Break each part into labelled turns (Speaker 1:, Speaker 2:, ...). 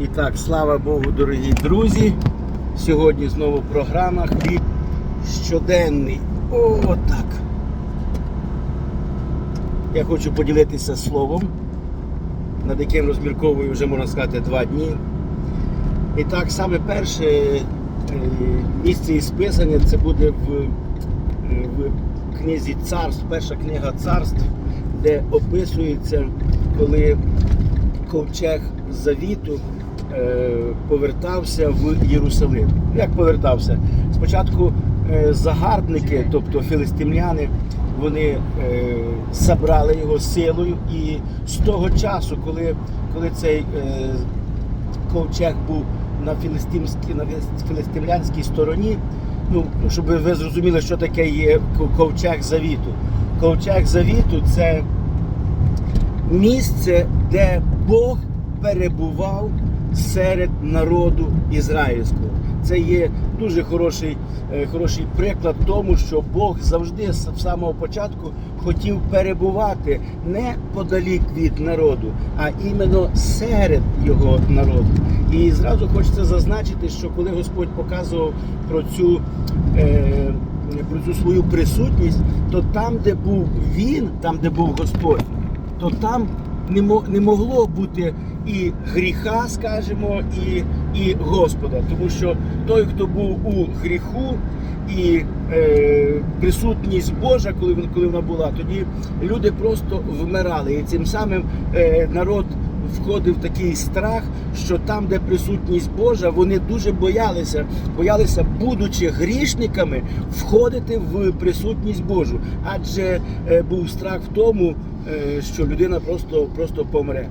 Speaker 1: І так, слава Богу, дорогі друзі. Сьогодні знову програма Хліб щоденний. О, так. Я хочу поділитися словом, над яким розмірковую вже можна сказати два дні. І так, саме перше е, місце із списання це буде в, е, в книзі царств, перша книга царств, де описується, коли ковчег завіту повертався в Єрусалим. Як повертався? Спочатку е, загарбники, тобто філистимляни, вони е, забрали його силою, і з того часу, коли, коли цей е, ковчег був на філістимській, на філістимлянській стороні, ну, щоб ви зрозуміли, що таке є ковчег завіту. Ковчег завіту це місце, де Бог перебував серед народу ізраїльського. Це є дуже хороший, е, хороший приклад тому, що Бог завжди з самого початку хотів перебувати не подалік від народу, а іменно серед його народу. І зразу хочеться зазначити, що коли Господь показував про цю. Е, про цю свою присутність, то там, де був він, там, де був Господь, то там не, мо- не могло бути і гріха, скажімо, і, і Господа. Тому що той, хто був у гріху і е, присутність Божа, коли, коли вона була, тоді люди просто вмирали. І цим самим е, народ входив такий страх, що там, де присутність Божа, вони дуже боялися, боялися, будучи грішниками, входити в присутність Божу. Адже е, був страх в тому, е, що людина просто, просто помре.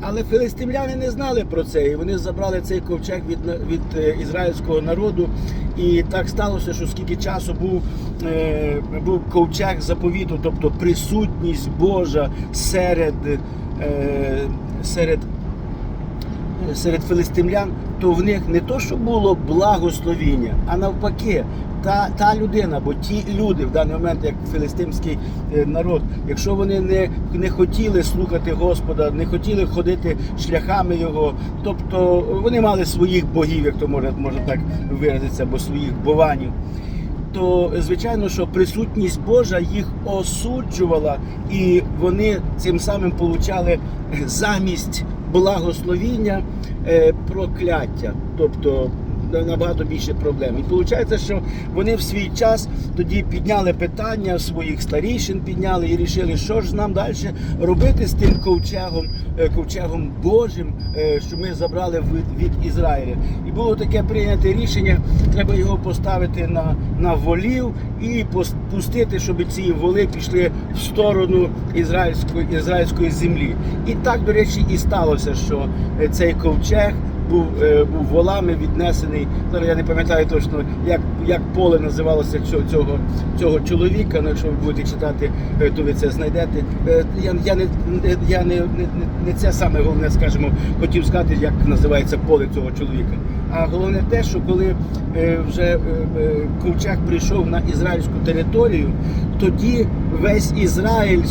Speaker 1: Але филистимляни не знали про це, і вони забрали цей ковчег від, від е, ізраїльського народу. І так сталося, що скільки часу був, е, був ковчег заповіту, тобто присутність Божа серед, серед серед филистимлян, то в них не то, що було благословіння, а навпаки, та, та людина, бо ті люди в даний момент, як филистимський е, народ, якщо вони не, не хотіли слухати Господа, не хотіли ходити шляхами Його, тобто вони мали своїх богів, як то можна, можна так виразитися, або своїх бованів то звичайно, що присутність Божа їх осуджувала, і вони цим самим получали замість благословіння е, прокляття, тобто набагато більше проблем. І виходить, що вони в свій час тоді підняли питання своїх старішин, підняли і рішили, що ж нам далі робити з тим ковчегом, е, ковчегом Божим, е, що ми забрали від, Ізраїля. І було таке прийняте рішення, треба його поставити на, на волів і пустити, щоб ці воли пішли в сторону ізраїльської, ізраїльської землі. І так, до речі, і сталося, що е, цей ковчег був, е, був волами віднесений. Зараз я не пам'ятаю точно, як, як поле називалося цього, цього, чоловіка. Ну, якщо ви будете читати, е, то ви це знайдете. Е, Я, я, не, я не, не- не це саме головне, скажімо, хотів сказати, як називається поле цього чоловіка. А головне те, що коли е, вже е, е, ковчег прийшов на ізраїльську територію, тоді весь Ізраїль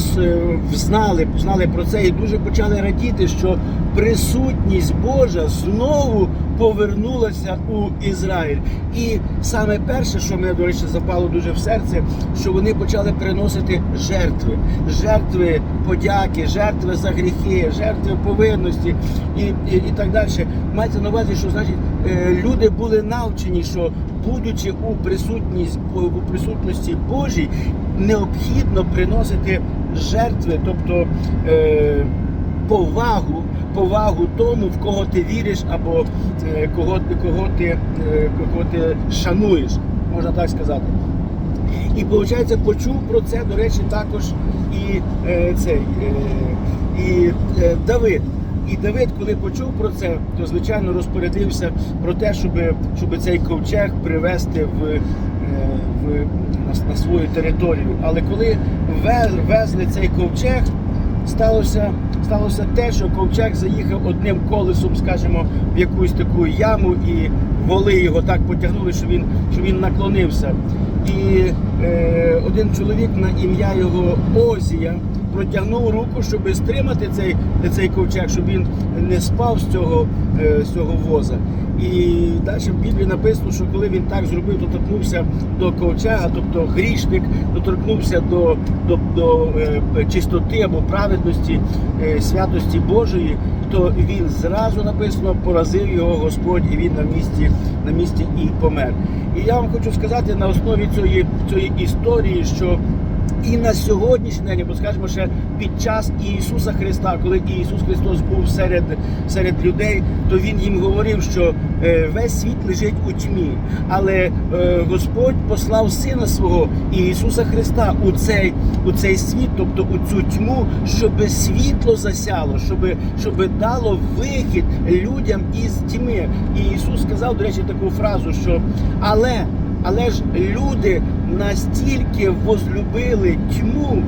Speaker 1: знали, знали про це і дуже почали радіти, що присутність Божа знову повернулася у Ізраїль. І саме перше, що мене, до речі, запало дуже в серце, що вони почали приносити жертви, жертви подяки, жертви за гріхи, жертви повинності і, і, і так далі. Мається на увазі, що значить е, люди були навчені, що будучи у присутність у присутності Божій, необхідно приносити жертви, тобто е, повагу, повагу тому, в кого ти віриш, або е, кого, кого, ти, е, кого ти шануєш, можна так сказати. І виходить, почув про це, до речі, також і е, цей е, і е, Давид. І Давид, коли почув про це, то звичайно розпорядився про те, щоб, щоб цей ковчег привезти в, е, в на, на свою територію. Але коли вез- везли цей ковчег, сталося, сталося те, що ковчег заїхав одним колесом, скажімо, в якусь таку яму, і воли його так потягнули, що він, що він наклонився. І е, один чоловік на ім'я його Озія, протягнув руку, щоб стримати цей, цей ковчег, щоб він не спав з цього, е, з цього воза. І далі в Біблії написано, що коли він так зробив, то торкнувся до ковчега, тобто грішник доторкнувся до, до, до е, чистоти або праведності, е, святості Божої, то він зразу написано поразив його Господь, і він на місці, на місці і помер. І я вам хочу сказати на основі цієї, цієї історії, що і на сьогоднішній день, бо скажімо, ще під час Ісуса Христа, коли Ісус Христос був серед, серед людей, то Він їм говорив, що е, весь світ лежить у тьмі. Але е, Господь послав Сина свого Ісуса Христа у цей, у цей світ, тобто у цю тьму, щоб світло засяло, щоб, щоб дало вихід людям із тьми. І Ісус сказав, до речі, таку фразу, що але. Але ж люди настільки возлюбили тьму,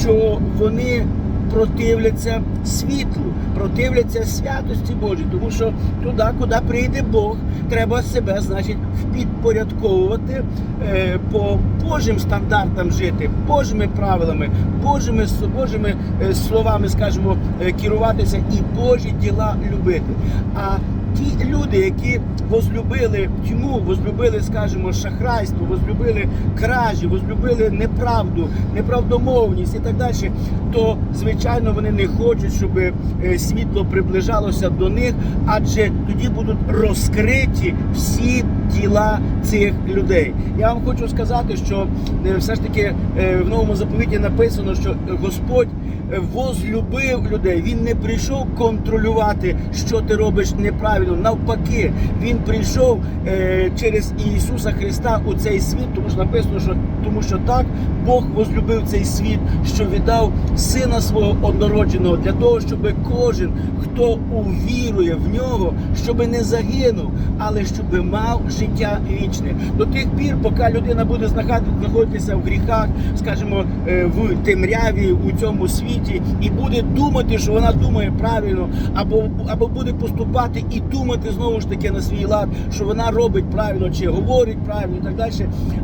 Speaker 1: що вони противляться світлу, противляться святості Божій, тому що туди, куди прийде Бог, треба себе, значить, впідпорядковувати е, по Божим стандартам жити, Божими правилами, Божими, Божими е, словами, скажімо, е, керуватися і Божі діла любити. А ті люди, які возлюбили тьму, возлюбили, скажімо, шахрайство, возлюбили кражі, возлюбили неправду, неправдомовність і так далі, то звичайно вони не хочуть, щоб е, світло приближалося до них, адже тоді будуть розкриті всі діла цих людей. Я вам хочу сказати, що е, все ж таки е, в новому заповіті написано, що Господь возлюбив людей. Він не прийшов контролювати, що ти робиш неправильно. Навпаки, він прийшов е, через Ісуса Христа у цей світ, тому що написано, що тому що так Бог возлюбив цей світ, що віддав сина свого однородженого для того, щоб кожен, хто увірує в нього, щоб не загинув, але щоб мав життя вічне. До тих пір, поки людина буде знаходити- знаходитися в гріхах, скажімо, е, в темряві у цьому світі, і буде думати, що вона думає правильно, або, або буде поступати і думати знову ж таки на свій лад, що вона робить правильно чи говорить правильно і так далі.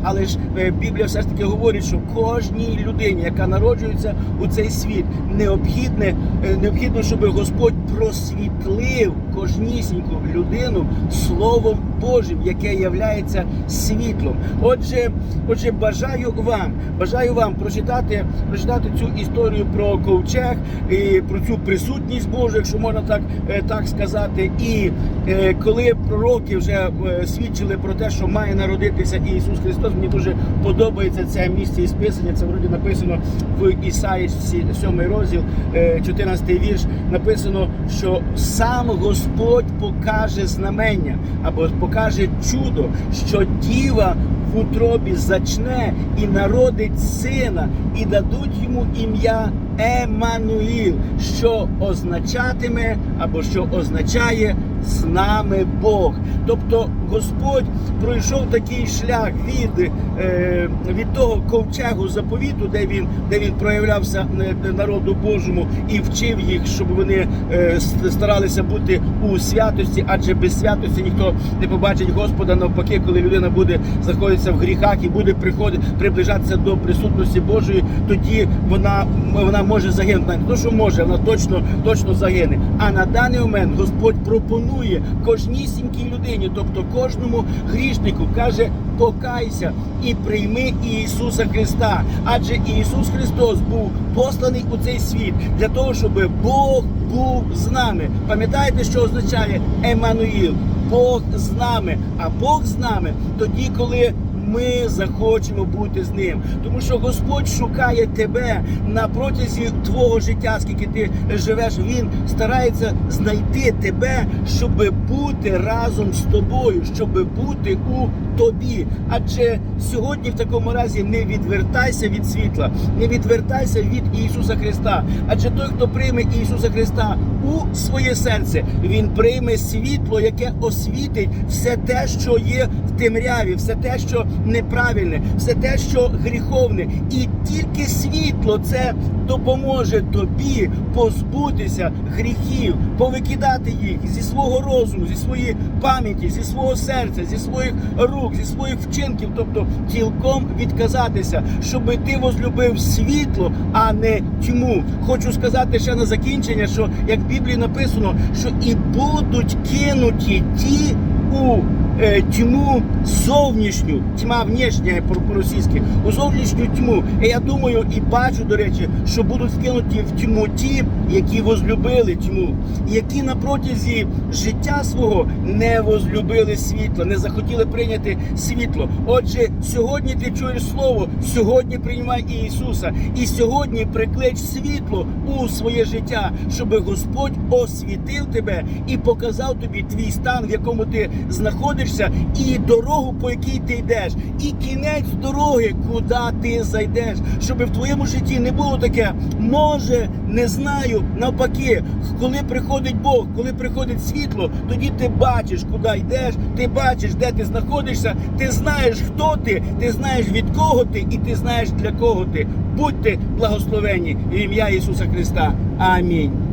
Speaker 1: Але ж е, Біблія все ж таки говорить, що кожній людині, яка народжується у цей світ, необхідне, е, необхідно, щоб Господь просвітлив кожнісіньку людину Словом Божим, яке являється світлом. Отже, отже, бажаю вам, бажаю вам прочитати, прочитати цю історію про ковчег і про цю присутність Божу, якщо можна так, е, так сказати. І е, коли пророки вже е, свідчили про те, що має народитися Ісус Христос, мені дуже подобається це місце із Писання. Це вроді написано в Ісаї 7 розділ, е, 14 вірш. Написано, що сам Господь покаже знамення або покаже чудо, що діва в утробі зачне і народить сина, і дадуть йому ім'я Еммануїл, що означатиме або що означає з нами Бог. Тобто Господь пройшов такий шлях від, е, від того ковчегу заповіту, де він, де він проявлявся е, народу Божому і вчив їх, щоб вони е, старалися бути у святості, адже без святості ніхто не побачить Господа. Навпаки, коли людина буде знаходитися в гріхах і буде приходити, приближатися до присутності Божої, тоді вона, вона може загинути. Не то, що може, вона точно, точно загине. А на даний момент Господь пропонує кожнісінькій людині, тобто кожному грішнику, каже: покайся і прийми Ісуса Христа. Адже Ісус Христос був посланий у цей світ для того, щоб Бог був з нами. Пам'ятаєте, що означає Еммануїл? Бог з нами, а Бог з нами тоді, коли ми захочемо бути з ним, тому що Господь шукає тебе на протязі твого життя, скільки ти живеш. Він старається знайти тебе, щоб бути разом з тобою, щоб бути у тобі. Адже сьогодні в такому разі не відвертайся від світла, не відвертайся від Ісуса Христа. Адже той, хто прийме Ісуса Христа у своє серце, він прийме світло, яке освітить все те, що є в темряві, все те, що неправильне, все те, що гріховне, і тільки світло це допоможе тобі позбутися гріхів, повикидати їх зі свого розуму, зі своєї пам'яті, зі свого серця, зі своїх рук, зі своїх вчинків, тобто цілком відказатися, щоб ти возлюбив світло, а не тьму. Хочу сказати ще на закінчення, що як в Біблії написано, що і будуть кинуті ті у тьму зовнішню, тьма внешня по- по-російськи, у зовнішню тьму. І я думаю і бачу, до речі, що будуть вкинуті в тьму ті, які возлюбили тьму, які на протязі життя свого не возлюбили світло, не захотіли прийняти світло. Отже, сьогодні ти чуєш слово, сьогодні приймай Ісуса, і сьогодні приклич світло у своє життя, щоб Господь освітив тебе і показав тобі твій стан, в якому ти знаходишся, і дорогу, по якій ти йдеш, і кінець дороги, куди ти зайдеш, щоб в твоєму житті не було таке, може, не знаю. Навпаки, коли приходить Бог, коли приходить світло, тоді ти бачиш, куди йдеш, ти бачиш, де ти знаходишся, ти знаєш, хто ти, ти знаєш від кого ти, і ти знаєш для кого ти. Будьте благословені в ім'я Ісуса Христа. Амінь.